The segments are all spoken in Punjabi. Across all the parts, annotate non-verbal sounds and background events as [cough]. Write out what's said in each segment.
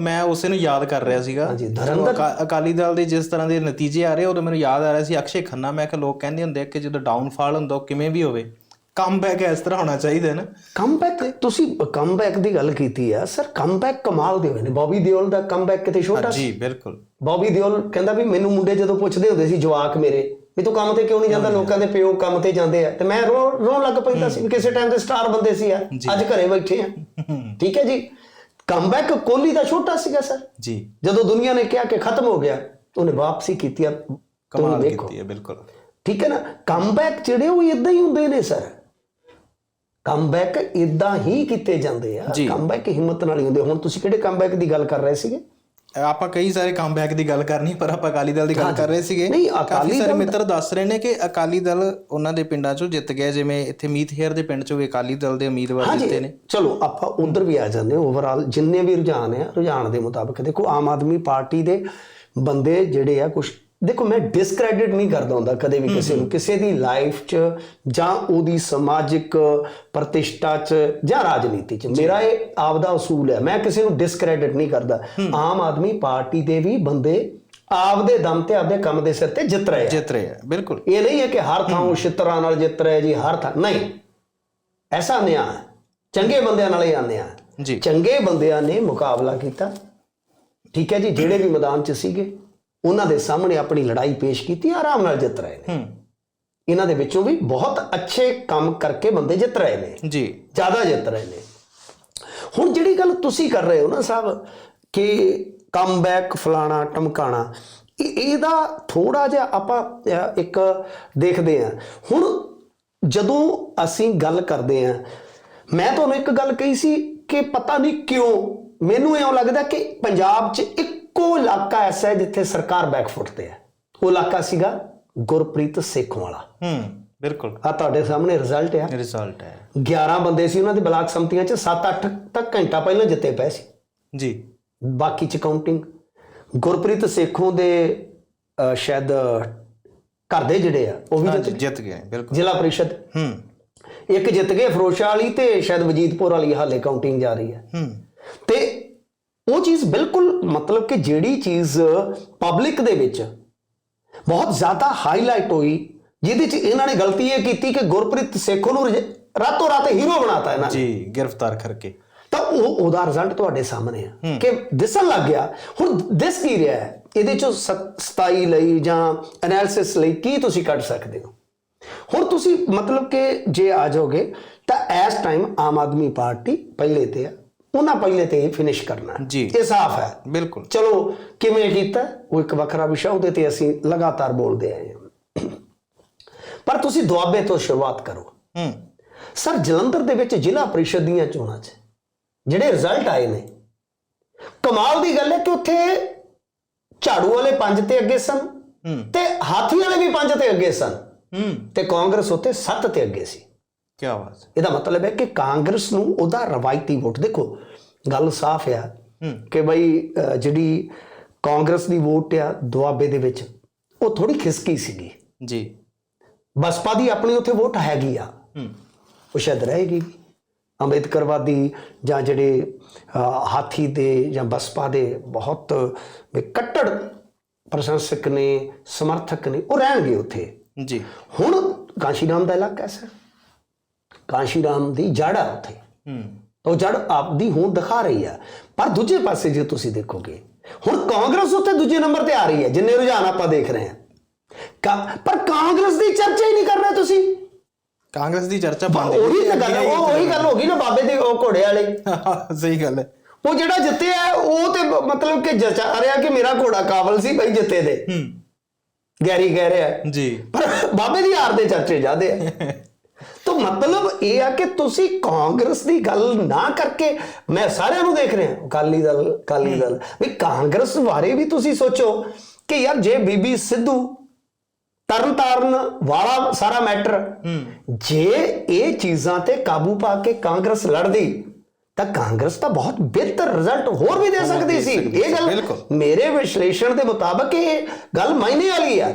ਮੈਂ ਉਸੇ ਨੂੰ ਯਾਦ ਕਰ ਰਿਹਾ ਸੀਗਾ। ਹਾਂਜੀ, ਅਕਾ- ਅਕਾਲੀ ਦਲ ਦੇ ਜਿਸ ਤਰ੍ਹਾਂ ਦੇ ਨਤੀਜੇ ਆ ਰਹੇ ਉਦੋਂ ਮੈਨੂੰ ਯਾਦ ਆ ਰਿਹਾ ਸੀ ਅਕਸ਼ੇ ਖੰਨਾ ਮੈਂ ਕਿ ਲੋਕ ਕਹਿੰਦੇ ਹੁੰਦੇ ਕਿ ਜਦੋਂ ਡਾਊਨਫਾਲ ਹੁੰਦਾ ਉਹ ਕਿਵੇਂ ਵੀ ਹੋਵੇ। ਕਮਬੈਕ ਇਸ ਤਰ੍ਹਾਂ ਹੋਣਾ ਚਾਹੀਦਾ ਨਾ। ਕਮਬੈਕ ਤੁਸੀਂ ਕਮਬੈਕ ਦੀ ਗੱਲ ਕੀਤੀ ਆ ਸਰ ਕਮਬੈਕ ਕਮਾਲ ਦੇ ਹੋਏ ਨੇ। ਬੌਬੀ ਦਿਓਲ ਦਾ ਕਮਬੈਕ ਕਿਤੇ ਛੋਟਾ ਜੀ ਬਿਲਕੁਲ। ਬੌਬੀ ਦਿਓਲ ਕਹਿੰਦਾ ਵੀ ਮੈਨੂੰ ਮੁੰਡੇ ਜਦੋਂ ਪੁੱਛਦੇ ਹੁੰਦੇ ਸੀ ਜਵਾਕ ਮੇਰੇ ਵੀ ਤੂੰ ਕੰਮ ਤੇ ਕਿਉਂ ਨਹੀਂ ਜਾਂਦਾ? ਲੋਕਾਂ ਦੇ ਪਿਓ ਕੰਮ ਤੇ ਜਾਂਦੇ ਆ। ਤੇ ਮੈਂ ਰੋਣ ਲੱਗ ਪੈਂਦਾ ਸੀ ਕਿਸੇ ਟਾਈਮ ਤੇ ਸਟਾਰ ਬੰਦੇ ਸੀ ਆ। ਅੱਜ ਘਰੇ ਬੈਠੇ ਆ। ਠੀਕ ਹੈ ਜੀ? ਕਮਬੈਕ ਕੋਹਲੀ ਦਾ ਛੋਟਾ ਸੀਗਾ ਸਰ। ਜੀ। ਜਦੋਂ ਦੁਨੀਆ ਨੇ ਕਿਹਾ ਕਿ ਖਤਮ ਹੋ ਗਿਆ ਉਹਨੇ ਵਾਪਸੀ ਕੀਤੀ ਆ। ਕਮਾਲ ਕੀਤੀ ਹੈ ਬਿਲਕੁਲ। ਠੀਕ ਹੈ ਨਾ? ਕਮਬੈਕ ਜਿਹੜੇ ਉਹ ਇਦਾਂ ਹੀ ਹੁੰਦੇ ਨੇ ਸਰ। ਕਮਬੈਕ ਇਦਾਂ ਹੀ ਕੀਤੇ ਜਾਂਦੇ ਆ। ਕਮਬੈਕ ਹਿੰਮਤ ਨਾਲ ਹੀ ਹੁੰਦੇ ਹੁਣ ਤੁਸੀਂ ਕਿਹੜੇ ਕਮਬੈਕ ਦੀ ਗੱਲ ਕਰ ਰਹੇ ਸੀਗੇ? ਆਪਾਂ ਕਈ ਸਾਰੇ ਕਮਬੈਕ ਦੀ ਗੱਲ ਕਰਨੀ ਪਰ ਆਪਾਂ ਅਕਾਲੀ ਦਲ ਦੀ ਗੱਲ ਕਰ ਰਹੇ ਸੀਗੇ। ਨਹੀਂ, ਅਕਾਲੀ ਦਲ ਮਿੱਤਰ ਦੱਸ ਰਹੇ ਨੇ ਕਿ ਅਕਾਲੀ ਦਲ ਉਹਨਾਂ ਦੇ ਪਿੰਡਾਂ ਚੋਂ ਜਿੱਤ ਗਿਆ ਜਿਵੇਂ ਇੱਥੇ ਮੀਤ ਹੇਅਰ ਦੇ ਪਿੰਡ ਚੋਂ ਵੀ ਅਕਾਲੀ ਦਲ ਦੇ ਉਮੀਦਵਾਰ ਜਿੱਤੇ ਨੇ। ਚਲੋ ਆਪਾਂ ਉਧਰ ਵੀ ਆ ਜਾਂਦੇ ਓਵਰਆਲ ਜਿੰਨੇ ਵੀ ਰੁਝਾਨ ਆ ਰੁਝਾਨ ਦੇ ਮੁਤਾਬਕ ਦੇਖੋ ਆਮ ਆਦਮੀ ਪਾਰਟੀ ਦੇ ਬੰਦੇ ਜਿਹੜੇ ਆ ਕੁਝ ਦੇਖੋ ਮੈਂ ਡਿਸਕ੍ਰੈਡਿਟ ਨਹੀਂ ਕਰਦਾ ਹੁੰਦਾ ਕਦੇ ਵੀ ਕਿਸੇ ਨੂੰ। ਕਿਸੇ ਦੀ ਲਾਈਫ 'ਚ ਜਾਂ ਉਹਦੀ ਸਮਾਜਿਕ ਪ੍ਰਤਿਸ਼ਠਾ 'ਚ ਜਾਂ ਰਾਜਨੀਤੀ 'ਚ। ਮੇਰਾ ਇਹ ਆਪਦਾ ਅਸੂਲ ਹੈ। ਮੈਂ ਕਿਸੇ ਨੂੰ ਡਿਸਕ੍ਰੈਡਿਟ ਨਹੀਂ ਕਰਦਾ। ਆਮ ਆਦਮੀ ਪਾਰਟੀ ਦੇ ਵੀ ਬੰਦੇ ਆਪਦੇ ਦਮ ਤੇ ਆਪਦੇ ਕੰਮ ਦੇ ਸਿਰ ਤੇ ਜਿੱਤ ਰਹੇ ਆ। ਜਿੱਤ ਰਹੇ ਆ ਬਿਲਕੁਲ। ਇਹ ਨਹੀਂ ਹੈ ਕਿ ਹਰ ਥਾਂ ਉਹ ਛਿੱਤਰਾਂ ਨਾਲ ਜਿੱਤ ਰਿਹਾ ਜੀ ਹਰ ਥਾਂ। ਨਹੀਂ। ਐਸਾ ਨਿਆਂ ਹੈ। ਚੰਗੇ ਬੰਦਿਆਂ ਨਾਲ ਹੀ। ਆਨਿਆ ਜੀ। ਚੰਗੇ ਬੰਦਿਆਂ ਨੇ ਮੁਕਾਬਲਾ ਕੀਤਾ। ਠੀਕ ਹੈ ਜੀ ਜਿਹੜੇ ਵੀ ਮੈਦਾਨ 'ਚ ਸੀਗੇ। ਉਹਨਾਂ ਦੇ ਸਾਹਮਣੇ ਆਪਣੀ ਲੜਾਈ ਪੇਸ਼ ਕੀਤੀ ਆਰਾਮ ਨਾਲ ਜਿੱਤ ਰਹੇ ਨੇ। ਇਹਨਾਂ ਦੇ ਵਿੱਚੋਂ ਵੀ ਬਹੁਤ ਅੱਛੇ ਕੰਮ ਕਰਕੇ ਬੰਦੇ ਜਿੱਤ ਰਹੇ ਨੇ। ਜੀ। ਜ਼ਿਆਦਾ ਜਿੱਤ ਰਹੇ ਨੇ। ਹੁਣ ਜਿਹੜੀ ਗੱਲ ਤੁਸੀਂ ਕਰ ਰਹੇ ਹੋ ਨਾ ਸਾਹਿਬ ਕਿ ਕਮਬੈਕ ਫਲਾਣਾ ਟਮਕਾਣਾ ਇਹ ਇਹਦਾ ਥੋੜਾ ਜਿਹਾ ਆਪਾਂ ਇੱਕ ਦੇਖਦੇ ਆ ਹੁਣ ਜਦੋਂ ਅਸੀਂ ਗੱਲ ਕਰਦੇ ਆ ਮੈਂ ਤੁਹਾਨੂੰ ਇੱਕ ਗੱਲ ਕਹੀ ਸੀ ਕਿ ਪਤਾ ਨਹੀਂ ਕਿਉਂ ਮੈਨੂੰ ਇਉਂ ਲੱਗਦਾ ਕਿ ਪੰਜਾਬ 'ਚ ਇੱਕੋ ਇਲਾਕਾ ਐਸਾ ਹੈ ਜਿੱਥੇ ਸਰਕਾਰ ਬੈਕਫੁੱਟ ਤੇ ਹੈ। ਉਹ ਇਲਾਕਾ ਸੀਗਾ ਗੁਰਪ੍ਰੀਤ ਸੇਖੋਂ ਵਾਲਾ ਹੂੰ ਬਿਲਕੁਲ। ਆ ਤੁਹਾਡੇ ਸਾਹਮਣੇ ਰਿਜ਼ਲਟ ਆ। ਰਿਜ਼ਲਟ ਹੈ। 11 ਬੰਦੇ ਸੀ ਉਹਨਾਂ ਦੇ ਬਲਾਕ ਸੰਮਤੀਆਂ 'ਚ 7-8 ਤੱਕ ਘੰਟਾ ਪਹਿਲਾਂ ਜਿੱਤੇ ਪਏ ਸੀ। ਜੀ। ਬਾਕੀ 'ਚ ਕਾਊਂਟਿੰਗ ਗੁਰਪ੍ਰੀਤ ਸੇਖੋਂ ਦੇ ਸ਼ਾਇਦ ਘਰ ਦੇ ਜਿਹੜੇ ਆ ਉਹ ਵੀ ਜਿੱਤ ਗਏ। ਬਿਲਕੁਲ। ਜ਼ਿਲ੍ਹਾ ਪ੍ਰੀਸ਼ਦ। ਹੂੰ। ਇੱਕ ਜਿੱਤ ਗਏ ਫਰੋਸ਼ਾ ਵਾਲੀ ਤੇ ਸ਼ਾਇਦ ਵਜੀਦਪੁਰ ਵਾਲੀ ਹਾਲੇ ਕਾਊਂਟਿੰਗ ਜਾ ਰਹੀ ਹੈ। ਹੂੰ। ਤੇ ਉਹ ਚੀਜ਼ ਬਿਲਕੁਲ ਮਤਲਬ ਕਿ ਜਿਹੜੀ ਚੀਜ਼ ਪਬਲਿਕ ਦੇ ਵਿੱਚ ਬਹੁਤ ਜ਼ਿਆਦਾ ਹਾਈਲਾਈਟ ਹੋਈ ਜਿਹਦੇ 'ਚ ਇਹਨਾਂ ਨੇ ਗਲਤੀ ਇਹ ਕੀਤੀ ਕਿ ਗੁਰਪ੍ਰੀਤ ਸੇਖੋਂ ਨੂੰ ਰਾਤੋਂ ਰਾਤ ਹੀਰੋ ਬਣਾਤਾ ਇਹਨਾਂ ਜੀ ਗ੍ਰਿਫਤਾਰ ਕਰਕੇ। ਤਾਂ ਉਹ ਉਹਦਾ ਰਿਜ਼ਲਟ ਤੁਹਾਡੇ ਸਾਹਮਣੇ ਆ। ਕਿ ਦਿਸਣ ਲੱਗ ਗਿਆ। ਹੁਣ ਦਿਸ ਕੀ ਰਿਹਾ ਹੈ? ਇਹਦੇ ਚੋਂ ਸ- ਸਤਾਈ ਲਈ ਜਾਂ ਐਨਾਲਿਸਿਸ ਲਈ ਕੀ ਤੁਸੀਂ ਕੱਢ ਸਕਦੇ ਹੋ? ਹੁਣ ਤੁਸੀਂ ਮਤਲਬ ਕਿ ਜੇ ਆ ਜਾਓਗੇ ਤਾਂ ਇਸ ਟਾਈਮ ਆਮ ਆਦਮੀ ਪਾਰਟੀ ਪਹਿਲੇ ਤੇ ਆ। ਉਹਨਾਂ ਪਹਿਲੇ ਤੇ ਹੀ ਫਿਨਿਸ਼ ਕਰਨਾ ਹੈ। ਜੀ। ਇਹ ਸਾਫ਼ ਹੈ। ਬਿਲਕੁਲ। ਚਲੋ ਕਿਵੇਂ ਕੀਤਾ? ਉਹ ਇੱਕ ਵੱਖਰਾ ਵਿਸ਼ਾ ਉਹਦੇ ਤੇ ਅਸੀਂ ਲਗਾਤਾਰ ਬੋਲਦੇ ਆਏ ਹਾਂ। ਪਰ ਤੁਸੀਂ ਦੁਆਬੇ ਤੋਂ ਸ਼ੁਰੂਆਤ ਕਰੋ। ਹੂੰ। ਸਰ ਜਲੰਧਰ ਦੇ ਵਿੱਚ ਜ਼ਿਲ੍ਹਾ ਪ੍ਰੀਸ਼ਦ ਦੀਆਂ ਚੋਣਾਂ 'ਚ ਜਿਹੜੇ ਰਿਜ਼ਲਟ ਆਏ ਨੇ ਕਮਾਲ ਦੀ ਗੱਲ ਹੈ ਕਿ ਉੱਥੇ ਝਾੜੂ ਵਾਲੇ ਪੰਜ ਤੇ ਅੱਗੇ ਸਨ ਤੇ ਹਾਥੀ ਵਾਲੇ ਵੀ ਪੰਜ ਤੇ ਅੱਗੇ ਸਨ ਤੇ ਕਾਂਗਰਸ ਉੱਥੇ 7 ਤੇ ਅੱਗੇ ਸੀ। ਕੀ ਬਾਤ ਇਹਦਾ ਮਤਲਬ ਹੈ ਕਿ ਕਾਂਗਰਸ ਨੂੰ ਉਹਦਾ ਰਵਾਇਤੀ ਵੋਟ। ਦੇਖੋ ਗੱਲ ਸਾਫ਼ ਆ ਕਿ ਬਈ ਜਿਹੜੀ ਕਾਂਗਰਸ ਦੀ ਵੋਟ ਆ ਦੁਆਬੇ ਦੇ ਵਿੱਚ ਉਹ ਥੋੜੀ ਖਿਸਕੀ ਸੀਗੀ। ਜੀ। ਬਸਪਾ ਦੀ ਆਪਣੀ ਉੱਥੇ ਵੋਟ ਹੈਗੀ ਆ। ਹੂੰ। ਉਹ ਸ਼ਾਇਦ ਰਹੇਗੀ। ਅੰਬੇਦਕਰਵਾਦੀ ਜਾਂ ਜਿਹੜੇ ਹਾਥੀ ਦੇ ਜਾਂ ਬਸਪਾ ਦੇ ਬਹੁਤ ਕੱਟੜ ਪ੍ਰਸ਼ੰਸਕ ਨੇ ਸਮਰਥਕ ਨੇ ਉਹ ਰਹਿਣਗੇ ਉੱਥੇ। ਜੀ। ਹੁਣ ਕਾਂਸ਼ੀਰਾਮ ਦਾ ਇਲਾਕਾ ਸਰ। ਕਾਂਸ਼ੀਰਾਮ ਦੀ ਜੜ ਆ ਉੱਥੇ। ਹੂੰ। ਉਹ ਜੜ ਆਪਦੀ ਹੋਂਦ ਦਿਖਾ ਰਹੀ ਆ। ਪਰ ਦੂਜੇ ਪਾਸੇ ਜੇ ਤੁਸੀਂ ਦੇਖੋਗੇ ਹੁਣ ਕਾਂਗਰਸ ਉੱਥੇ ਦੂਜੇ ਨੰਬਰ ਤੇ ਆ ਰਹੀ ਹੈ ਜਿੰਨੇ ਰੁਝਾਨ ਆਪਾਂ ਦੇਖ ਰਹੇ ਹਾਂ। ਪਰ ਕਾਂਗਰਸ ਦੀ ਚਰਚਾ ਹੀ ਨਹੀਂ ਕਰ ਰਹੇ ਤੁਸੀਂ। ਕਾਂਗਰਸ ਦੀ ਚਰਚਾ ਬੰਦ ਉਹੀ ਤਾਂ ਗੱਲ ਉਹ ਉਹੀ ਗੱਲ ਹੋ ਗਈ ਨਾ ਬਾਬੇ ਦੇ ਉਹ ਘੋੜੇ ਵਾਲੇ। ਸਹੀ ਗੱਲ ਹੈ। ਉਹ ਜਿਹੜਾ ਜਿੱਤਿਆ ਉਹ ਤੇ ਮਤਲਬ ਕਿ ਜਚਾ ਰਿਹਾ ਕਿ ਮੇਰਾ ਘੋੜਾ ਕਾਬਲ ਸੀ ਬਈ ਜਿੱਤੇ ਦੇ। ਹੂੰ। ਗੈਰੀ ਕਹਿ ਰਿਹਾ ਜੀ। ਪਰ ਬਾਬੇ ਦੀ ਹਾਰ ਦੇ ਚਰਚੇ ਜਾਦੇ ਆ। [laughs] ਮਤਲਬ ਇਹ ਆ ਕਿ ਤੁਸੀਂ ਕਾਂਗਰਸ ਦੀ ਗੱਲ ਨਾ ਕਰਕੇ ਮੈਂ ਸਾਰਿਆਂ ਨੂੰ ਦੇਖ ਰਿਹਾ ਅਕਾਲੀ ਦਲ ਅਕਾਲੀ ਦਲ। ਵੀ ਕਾਂਗਰਸ ਬਾਰੇ ਵੀ ਤੁਸੀਂ ਸੋਚੋ ਕਿ ਯਾਰ ਜੇ ਬੀਬੀ ਸਿੱਧੂ ਤਰਨ ਤਾਰਨ ਵਾਲਾ ਸਾਰਾ ਮੈਟਰ ਜੇ ਇਹ ਚੀਜ਼ਾਂ ਤੇ ਕਾਬੂ ਪਾ ਕੇ ਕਾਂਗਰਸ ਲੜਦੀ ਤਾਂ ਕਾਂਗਰਸ ਤਾਂ ਬਹੁਤ ਬਿਹਤਰ ਰਿਜ਼ਲਟ ਹੋਰ ਵੀ ਦੇ ਸਕਦੀ ਸੀ। ਇਹ ਗੱਲ। ਮੇਰੇ ਵਿਸ਼ਲੇਸ਼ਣ ਦੇ ਮੁਤਾਬਕ ਇਹ ਗੱਲ ਮਾਇਨੇ ਵਾਲੀ ਆ।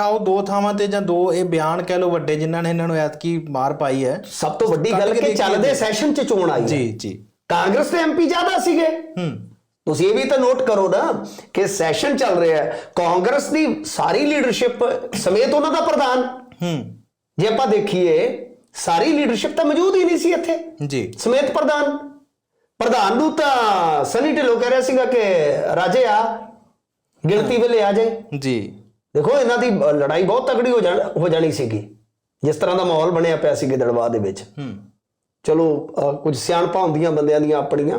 ਆਓ ਦੋ ਥਾਵਾਂ ਤੇ ਜਾਂ ਦੋ ਇਹ ਬਿਆਨ ਕਹਿ ਲਓ ਵੱਡੇ ਜਿਨ੍ਹਾਂ ਨੇ ਇਹਨਾਂ ਨੂੰ ਐਤਕੀ ਮਾਰ ਪਾਈ ਹੈ। ਸਭ ਤੋਂ ਵੱਡੀ ਗੱਲ ਕੇ ਚੱਲਦੇ। ਸੈਸ਼ਨ 'ਚ ਚੋਣ ਆਈ। ਜੀ ਜੀ। ਕਾਂਗਰਸ ਦੇ ਐਮਪੀ ਜ਼ਿਆਦਾ ਸੀਗੇ। ਹੂੰ। ਤੁਸੀਂ ਇਹ ਵੀ ਤਾਂ ਨੋਟ ਕਰੋ ਨਾ ਕਿ ਸੈਸ਼ਨ ਚੱਲ ਰਿਹਾ ਹੈ। ਕਾਂਗਰਸ ਦੀ ਸਾਰੀ ਲੀਡਰਸ਼ਿਪ ਸਮੇਤ ਉਹਨਾਂ ਦਾ ਪ੍ਰਧਾਨ। ਹੂੰ। ਜੇ ਆਪਾਂ ਦੇਖੀਏ ਸਾਰੀ ਲੀਡਰਸ਼ਿਪ ਤਾਂ ਮੌਜੂਦ ਹੀ ਨਹੀਂ ਸੀ ਇੱਥੇ। ਜੀ। ਸਮੇਤ ਪ੍ਰਧਾਨ। ਪ੍ਰਧਾਨ ਨੂੰ ਤਾਂ ਸਨੀ ਢਿੱਲੋਂ ਕਹਿ ਰਿਹਾ ਸੀਗਾ ਕਿ ਰਾਜੇ ਆ ਗਿਣਤੀ ਵੇਲੇ ਆ ਜਾਏ। ਜੀ। ਦੇਖੋ ਇਹਨਾਂ ਦੀ ਲੜਾਈ ਬਹੁਤ ਤਕੜੀ ਹੋ ਜਾਣ ਹੋ ਜਾਣੀ ਸੀਗੀ। ਜਿਸ ਤਰ੍ਹਾਂ ਦਾ ਮਾਹੌਲ ਬਣਿਆ ਪਿਆ ਸੀ ਗਿੱਦੜਬਾਹ ਦੇ ਵਿੱਚ। ਹੂੰ। ਚਲੋ ਕੁਝ ਸਿਆਣਪਾਂ ਹੁੰਦੀਆਂ ਬੰਦਿਆਂ ਦੀਆਂ ਆਪਣੀਆਂ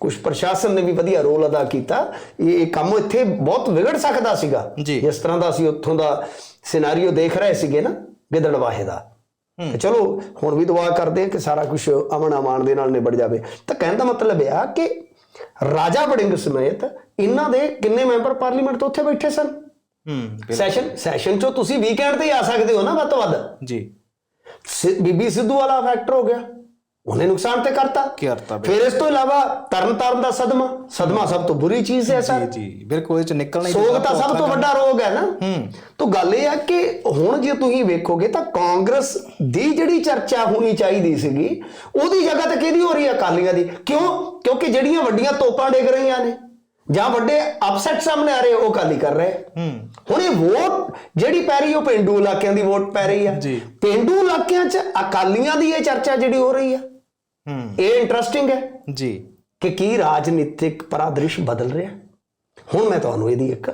ਕੁਝ ਪ੍ਰਸ਼ਾਸਨ ਨੇ ਵੀ ਵਧੀਆ ਰੋਲ ਅਦਾ ਕੀਤਾ। ਇਹ ਕੰਮ ਇੱਥੇ ਬਹੁਤ ਵਿਗੜ ਸਕਦਾ ਸੀਗਾ। ਜਿਸ ਤਰ੍ਹਾਂ ਦਾ ਅਸੀਂ ਉੱਥੋਂ ਦਾ ਸਿਨੈਰੀਓ ਦੇਖ ਰਹੇ ਸੀਗੇ ਨਾ ਗਿੱਦੜਵਾਹੇ ਦਾ। ਤੇ ਚਲੋ ਹੁਣ ਵੀ ਦੁਆ ਕਰਦੇ ਹਾਂ ਕਿ ਸਾਰਾ ਕੁਝ ਅਮਨ ਅਮਾਨ ਦੇ ਨਾਲ ਨਿਬੜ ਜਾਵੇ। ਤਾਂ ਕਹਿਣ ਦਾ ਮਤਲਬ ਇਹ ਆ ਕਿ ਰਾਜਾ ਵੜਿੰਗ ਸਮੇਤ ਇਹਨਾਂ ਦੇ ਕਿੰਨੇ ਮੈਂਬਰ ਪਾਰਲੀਮੈਂਟ ਤੋਂ ਉੱਥੇ ਬੈਠੇ ਸਨ? ਹੂੰ ਸੈਸ਼ਨ ਸੈਸ਼ਨ ਚੋਂ ਤੁਸੀਂ ਵੀਕਐਂਡ ਤੇ ਹੀ ਆ ਸਕਦੇ ਹੋ ਨਾ ਵੱਧ ਤੋਂ ਵੱਧ। ਜੀ। ਬੀਬੀ ਸਿੱਧੂ ਵਾਲਾ ਫੈਕਟਰ ਹੋ ਗਿਆ। ਉਹਨੇ ਨੁਕਸਾਨ ਤੇ ਕਰਤਾ। ਕਰਤਾ ਫਿਰ ਇਸ ਤੋਂ ਇਲਾਵਾ ਤਰਨ ਤਾਰਨ ਦਾ ਸਦਮਾ। ਸਦਮਾ ਸਭ ਤੋਂ ਬੁਰੀ ਚੀਜ਼ ਹੈ ਸਰ। ਜੀ ਜੀ ਬਿਲਕੁਲ ਇਹ ਚ ਨਿਕਲਣਾ ਹੀ ਸੋਗ ਤਾਂ ਸਭ ਤੋਂ ਵੱਡਾ ਰੋਗ ਹੈ ਨਾ। ਹੂੰ। ਤਾਂ ਗੱਲ ਇਹ ਆ ਕਿ ਹੁਣ ਜੇ ਤੁਸੀਂ ਵੇਖੋਗੇ ਤਾਂ ਕਾਂਗਰਸ ਦੀ ਜਿਹੜੀ ਚਰਚਾ ਹੋਣੀ ਚਾਹੀਦੀ ਸੀਗੀ ਉਹਦੀ ਜਗ੍ਹਾ ਤੇ ਕਿਹਦੀ ਹੋ ਰਹੀ ਹੈ ਅਕਾਲੀਆਂ ਦੀ? ਕਿਉਂ? ਕਿਉਂਕਿ ਜਿਹੜੀਆਂ ਵੱਡੀਆਂ ਤੋਪਾਂ ਡਿੱਗ ਰਹੀਆਂ ਨੇ ਜਾਂ ਵੱਡੇ ਅਪਸੈਟ ਸਾਹਮਣੇ ਆ ਰਹੇ ਉਹ ਅਕਾਲੀ ਕਰ ਰਹੇ। ਹੂੰ। ਹੁਣ ਇਹ ਵੋਟ ਜਿਹੜੀ ਪੈ ਰਹੀ ਉਹ ਪਿੰਡੂ ਇਲਾਕਿਆਂ ਦੀ ਵੋਟ ਪੈ ਰਹੀ ਆ। ਪਿੰਡੂ ਇਲਾਕਿਆਂ 'ਚ ਅਕਾਲੀਆਂ ਦੀ ਇਹ ਚਰਚਾ ਜਿਹੜੀ ਹੋ ਰਹੀ ਆ। ਹੂੰ। ਇਹ ਇੰਟਰਸਟਿੰਗ ਹੈ ਜੀ। ਕਿ ਕੀ ਰਾਜਨੀਤਿਕ ਪਰਾਦ੍ਰਿਸ਼ ਬਦਲ ਰਿਹਾ ਹੁਣ ਮੈਂ ਤੁਹਾਨੂੰ ਇਹਦੀ ਇੱਕ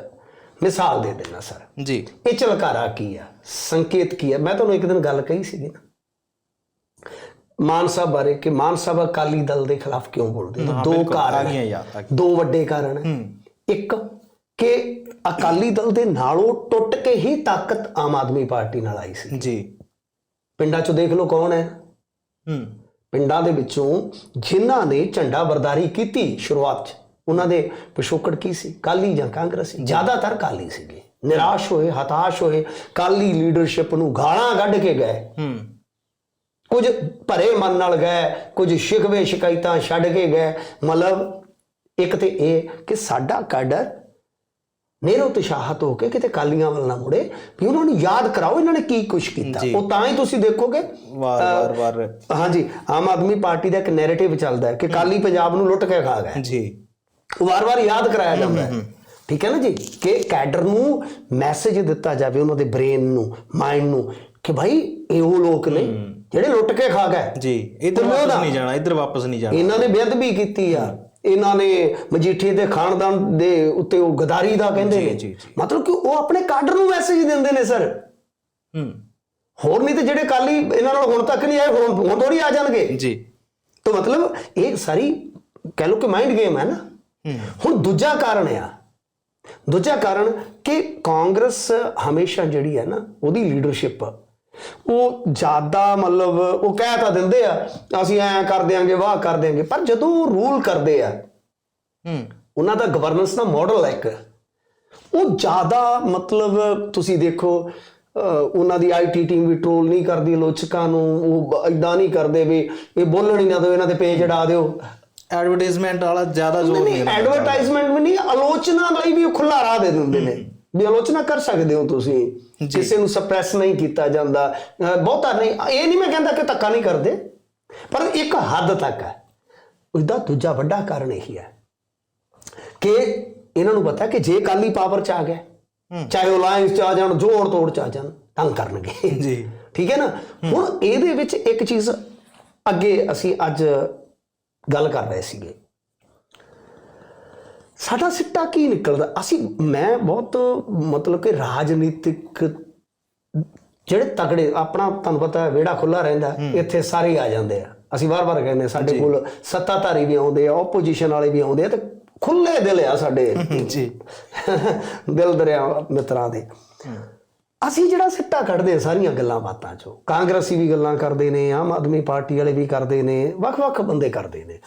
ਮਿਸਾਲ ਦੇ ਦਿੰਦਾ ਸਰ। ਜੀ। ਇਹ ਝਲਕਾਰਾ ਕੀ ਆ? ਸੰਕੇਤ ਕੀ ਆ? ਮੈਂ ਤੁਹਾਨੂੰ ਇੱਕ ਦਿਨ ਗੱਲ ਕਹੀ ਸੀਗੀ ਨਾ। ਮਾਨ ਸਾਹਿਬ ਬਾਰੇ ਕਿ ਮਾਨ ਸਾਹਿਬ ਅਕਾਲੀ ਦਲ ਦੇ ਖਿਲਾਫ ਕਿਉਂ ਬੋਲਦੇ ਦੋ ਕਾਰਨ। ਦੋ ਵੱਡੇ ਕਾਰਨ ਇੱਕ ਕਿ ਅਕਾਲੀ ਦਲ ਦੇ ਨਾਲੋਂ ਟੁੱਟ ਕੇ ਹੀ ਤਾਕਤ ਆਮ ਆਦਮੀ ਪਾਰਟੀ ਨਾਲ ਆਈ ਸੀ। ਜੀ। ਪਿੰਡਾਂ 'ਚ ਦੇਖ ਲਓ ਕੌਣ ਹੈ। ਹੂੰ। ਪਿੰਡਾਂ ਦੇ ਵਿੱਚੋਂ ਜਿਨ੍ਹਾਂ ਨੇ ਝੰਡਾ ਬਰਦਾਰੀ ਕੀਤੀ ਸ਼ੁਰੂਆਤ 'ਚ ਉਹਨਾਂ ਦੇ ਪਿਛੋਕੜ ਕੀ ਸੀ? ਕਾਲੀ ਜਾਂ ਕਾਂਗਰਸੀ? ਜ਼ਿਆਦਾਤਰ ਕਾਲੀ ਸੀਗੇ। ਨਿਰਾਸ਼ ਹੋਏ ਹਤਾਸ਼ ਹੋਏ ਕਾਲੀ ਲੀਡਰਸ਼ਿਪ ਨੂੰ ਗਾਲਾਂ ਕੱਢ ਕੇ ਗਏ। ਹੂੰ। ਕੁਝ ਭਰੇ ਮਨ ਨਾਲ ਗਏ ਕੁਝ ਸ਼ਿਕਵੇ ਸ਼ਿਕਾਇਤਾਂ ਛੱਡ ਕੇ ਗਏ। ਮਤਲਬ ਇੱਕ ਤੇ ਇਹ ਕਿ ਸਾਡਾ ਕਾਡਰ ਨੇਰੋ ਤਸ਼ਾਹਤ ਹੋ ਕੇ ਕਿਤੇ ਕਾਲੀਆਂ ਵੱਲ ਨਾ ਮੁੜੇ ਵੀ ਉਹਨਾਂ ਨੂੰ ਯਾਦ ਕਰਾਓ ਇਹਨਾਂ ਨੇ ਕੀ ਕੁਝ ਕੀਤਾ। ਉਹ ਤਾਂ ਹੀ ਤੁਸੀਂ ਦੇਖੋਗੇ। ਵਾਰ ਵਾਰ ਵਾਰ। ਹਾਂਜੀ ਆਮ ਆਦਮੀ ਪਾਰਟੀ ਦਾ ਇੱਕ ਨੈਰੇਟਿਵ ਚੱਲਦਾ ਹੈ ਕਿ ਕਾਲੀ ਪੰਜਾਬ ਨੂੰ ਲੁੱਟ ਕੇ ਖਾ ਗਏ। ਜੀ। ਵਾਰ-ਵਾਰ ਯਾਦ ਕਰਾਇਆ ਜਾਂਦਾ ਹੈ। ਠੀਕ ਹੈ ਨਾ ਜੀ? ਕਿ ਕੈਡਰ ਨੂੰ ਮੈਸੇਜ ਦਿੱਤਾ ਜਾਵੇ ਉਹਨਾਂ ਦੇ ਬ੍ਰੇਨ ਨੂੰ ਮਾਈਂਡ ਨੂੰ ਕਿ ਭਾਈ ਇਹ ਉਹ ਲੋਕ ਨੇ ਜਿਹੜੇ ਲੁੱਟ ਕੇ ਖਾ ਗਏ। ਜੀ ਇੱਧਰ ਵਾਪਸ ਨਹੀਂ ਜਾਣਾ ਇੱਧਰ ਵਾਪਸ ਨਹੀਂ ਜਾਣਾ। ਇਹਨਾਂ ਨੇ ਬੇਅਦਬੀ ਕੀਤੀ ਆ। ਇਹਨਾਂ ਨੇ ਮਜੀਠੀ ਦੇ ਖਾਨਦਾਨ ਦੇ ਉੱਤੇ ਉਹ ਗਦਾਰੀ ਦਾ ਕਹਿੰਦੇ ਨੇ। ਮਤਲਬ ਕਿ ਉਹ ਆਪਣੇ ਕਾਡਰ ਨੂੰ ਮੈਸੇਜ ਦਿੰਦੇ ਨੇ ਸਰ ਹੂੰ। ਹੋਰ ਨਹੀਂ ਤੇ ਜਿਹੜੇ ਕਾਲੀ ਇਹਨਾਂ ਨਾਲ ਹੁਣ ਤੱਕ ਨਹੀਂ ਆਏ ਹੁਣ ਹੁਣ ਥੋੜੀ ਆ ਜਾਣਗੇ। ਜੀ। ਤਾਂ ਮਤਲਬ ਇਹ ਸਾਰੀ ਕਹਿ ਲਓ ਕਿ ਮਾਈਂਡ ਗੇਮ ਹੈ ਨਾ। ਹੁਣ ਦੂਜਾ ਕਾਰਨ ਆ। ਦੂਜਾ ਕਾਰਨ ਕਿ ਕਾਂਗਰਸ ਹਮੇਸ਼ਾ ਜਿਹੜੀ ਹੈ ਨਾ ਉਹਦੀ ਲੀਡਰਸ਼ਿਪ ਉਹ ਜ਼ਿਆਦਾ ਮਤਲਬ ਉਹ ਕਹਿ ਤਾਂ ਦਿੰਦੇ ਆ ਅਸੀਂ ਐਂ ਕਰ ਦਿਆਂਗੇ ਵਾਹ ਕਰ ਦਿਆਂਗੇ ਪਰ ਜਦੋਂ ਉਹ ਰੂਲ ਕਰਦੇ ਆ ਹੂੰ। ਉਹਨਾਂ ਦਾ ਗਵਰਨੈਂਸ ਦਾ ਮਾਡਲ ਹੈ ਇੱਕ। ਉਹ ਜ਼ਿਆਦਾ ਮਤਲਬ ਤੁਸੀਂ ਦੇਖੋ ਉਹਨਾਂ ਦੀ ਆਈਟੀ ਟੀਮ ਵੀ ਟ੍ਰੋਲ ਨਹੀਂ ਕਰਦੀ ਲੋਚਕਾਂ ਨੂੰ ਉਹ ਇਦਾਂ ਨਹੀਂ ਕਰਦੇ ਵੀ ਇਹ ਬੋਲਣ ਹੀ ਨਾ ਦਿਓ ਇਹਨਾਂ ਦੇ ਪੇਜ ਅੜਾ ਦਿਓ। ਐਡਵਰਟਾਈਜ਼ਮੈਂਟ ਵਾਲਾ ਜ਼ਿਆਦਾ ਜ਼ੋਰ ਨਹੀਂ। ਐਡਵਰਟਾਈਜ਼ਮੈਂਟ ਵੀ ਨਹੀਂ ਆਲੋਚਨਾ ਲਈ ਵੀ ਖੁੱਲਾ ਰਾਹ ਦੇ ਦਿੰਦੇ ਨੇ। ਵੀ ਆਲੋਚਨਾ ਕਰ ਸਕਦੇ ਹੋ ਤੁਸੀਂ। ਕਿਸੇ ਨੂੰ ਸਪਰੈਸ ਨਹੀਂ ਕੀਤਾ ਜਾਂਦਾ। ਬਹੁਤਾ ਨਹੀਂ ਇਹ ਨਹੀਂ ਮੈਂ ਕਹਿੰਦਾ ਕਿ ਧੱਕਾ ਨਹੀਂ ਕਰਦੇ। ਪਰ ਇੱਕ ਹੱਦ ਤੱਕ ਹੈ ਉਹਦਾ ਦੂਜਾ ਵੱਡਾ ਕਾਰਨ ਇਹੀ ਹੈ ਕਿ ਇਹਨਾਂ ਨੂੰ ਪਤਾ ਕਿ ਜੇ ਕਾਲੀ ਪਾਵਰ ਚ ਆ ਗਏ ਚਾਹੇ ਉਹ ਲਾਈਨਸ ਚ ਆ ਜਾਣ ਜੋੜ ਤੋੜ ਚ ਆ ਜਾਣ ਤੰਗ ਕਰਨਗੇ। ਜੀ। ਠੀਕ ਹੈ ਨਾ? ਹੁਣ ਇਹਦੇ ਵਿੱਚ ਇੱਕ ਚੀਜ਼ ਅੱਗੇ ਅਸੀਂ ਅੱਜ ਗੱਲ ਕਰ ਰਹੇ ਸੀਗੇ। ਸਾਡਾ ਸਿੱਟਾ ਕੀ ਨਿਕਲਦਾ? ਅਸੀਂ ਮੈਂ ਬਹੁਤ ਮਤਲਬ ਕਿ ਰਾਜਨੀਤਿਕ ਜਿਹੜੇ ਤਗੜੇ ਆਪਣਾ ਤੁਹਾਨੂੰ ਪਤਾ ਹੈ ਵਿਹੜਾ ਖੁੱਲਾ ਰਹਿੰਦਾ ਇੱਥੇ ਸਾਰੇ ਆ ਜਾਂਦੇ ਆ। ਅਸੀਂ ਵਾਰ-ਵਾਰ ਕਹਿੰਦੇ ਸਾਡੇ ਕੋਲ ਸੱਤਾਧਾਰੀ ਵੀ ਆਉਂਦੇ ਆ ਆਪੋਜੀਸ਼ਨ ਵਾਲੇ ਵੀ ਆਉਂਦੇ ਆ ਤੇ ਖੁੱਲੇ ਦਿਲ ਆ ਸਾਡੇ। ਜੀ। ਦਿਲ ਦਰਿਆ ਮਿੱਤਰਾਂ ਦੇ। ਅਸੀਂ ਜਿਹੜਾ ਸਿੱਟਾ ਕੱਢਦੇ ਸਾਰੀਆਂ ਗੱਲਾਂ ਬਾਤਾਂ ਚੋਂ। ਕਾਂਗਰਸੀ ਵੀ ਗੱਲਾਂ ਕਰਦੇ ਨੇ ਆਮ ਆਦਮੀ ਪਾਰਟੀ ਵਾਲੇ ਵੀ ਕਰਦੇ ਨੇ ਵੱਖ-ਵੱਖ ਬੰਦੇ ਕਰਦੇ ਨੇ।